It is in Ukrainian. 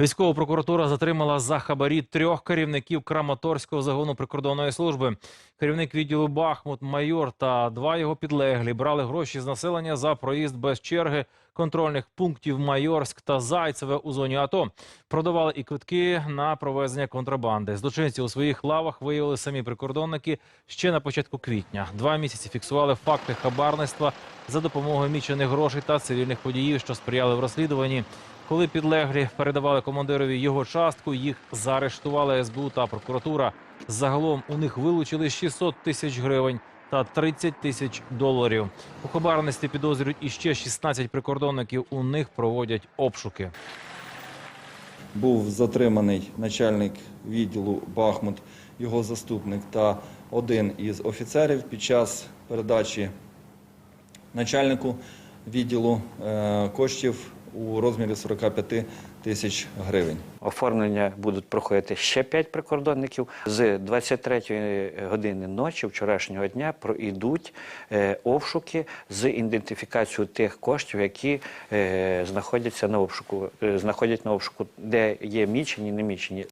Військова прокуратура затримала за хабарі трьох керівників Краматорського загону прикордонної служби. Керівник відділу Бахмут, майор та два його підлеглі брали гроші з населення за проїзд без черги контрольних пунктів Майорськ та Зайцеве у зоні АТО. Продавали і квитки на провезення контрабанди. Злочинці у своїх лавах виявили самі прикордонники ще на початку квітня. Два місяці фіксували факти хабарництва за допомогою мічених грошей та цивільних водіїв, що сприяли в розслідуванні. Коли підлеглі передавали командирові його частку, їх заарештували СБУ та прокуратура. Загалом у них вилучили 600 тисяч гривень та 30 тисяч доларів. У хабарності підозрюють іще 16 прикордонників. У них проводять обшуки. Був затриманий начальник відділу Бахмут, його заступник та один із офіцерів під час передачі начальнику відділу е, коштів у розмірі 45 тисяч гривень. Оформлення будуть проходити ще 5 прикордонників. З 23 години ночі вчорашнього дня пройдуть е, обшуки з ідентифікацією тих коштів, які е, знаходяться на обшуку, знаходять на обшуку, де є мічені, не мічені.